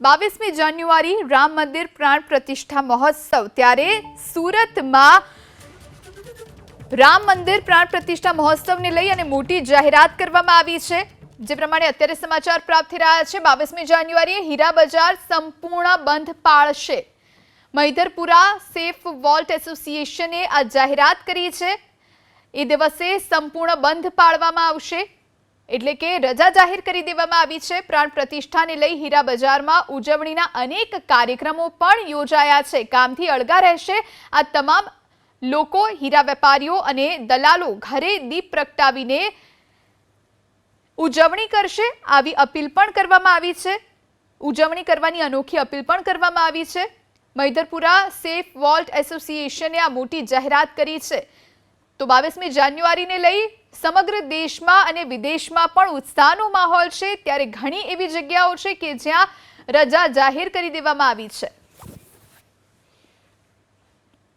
બાવીસમી જાન્યુઆરી રામ મંદિર પ્રાણ પ્રતિષ્ઠા મહોત્સવ. ત્યારે સુરતમાં રામ મંદિર પ્રાણ પ્રતિષ્ઠા મહોત્સવને લઈ અને મોટી જાહેરાત કરવામાં આવી છે. જે પ્રમાણે અત્યારે સમાચાર પ્રાપ્ત થઈ રહ્યા છે. બાવીસમી જાન્યુઆરીએ હીરા બજાર સંપૂર્ણ બંધ પાળશે મૈધરપુરા સેફ વોલ્ટ એસોસિએશને આ જાહેરાત કરી છે. એ દિવસે સંપૂર્ણ બંધ પાળવામાં આવશે. એટલે કે રજા જાહેર કરી દેવામાં આવી છે. પ્રાણ પ્રતિષ્ઠાને લઈ હીરા બજારમાં ઉજવણીના અનેક કાર્યક્રમો પણ યોજાયા છે. કામથી અળગા રહેશે આ તમામ લોકો, હીરા વેપારીઓ અને દલાલો ઘરે દીપ પ્રગટાવીને ઉજવણી કરશે. આવી અપીલ પણ કરવામાં આવી છે. ઉજવણી કરવાની અનોખી અપીલ પણ કરવામાં આવી છે. મૈદરપુરા સેફ વોલ્ટ એસોસિએશને આ મોટી જાહેરાત કરી છે. તો બાવીસમી જાન્યુઆરીને લઈ સમગ્ર દેશમાં અને વિદેશમાં પણ ઉત્સાહનો માહોલ છે. ત્યારે ઘણી એવી જગ્યાઓ છે કે જ્યાં રજા જાહેર કરી દેવામાં આવી છે.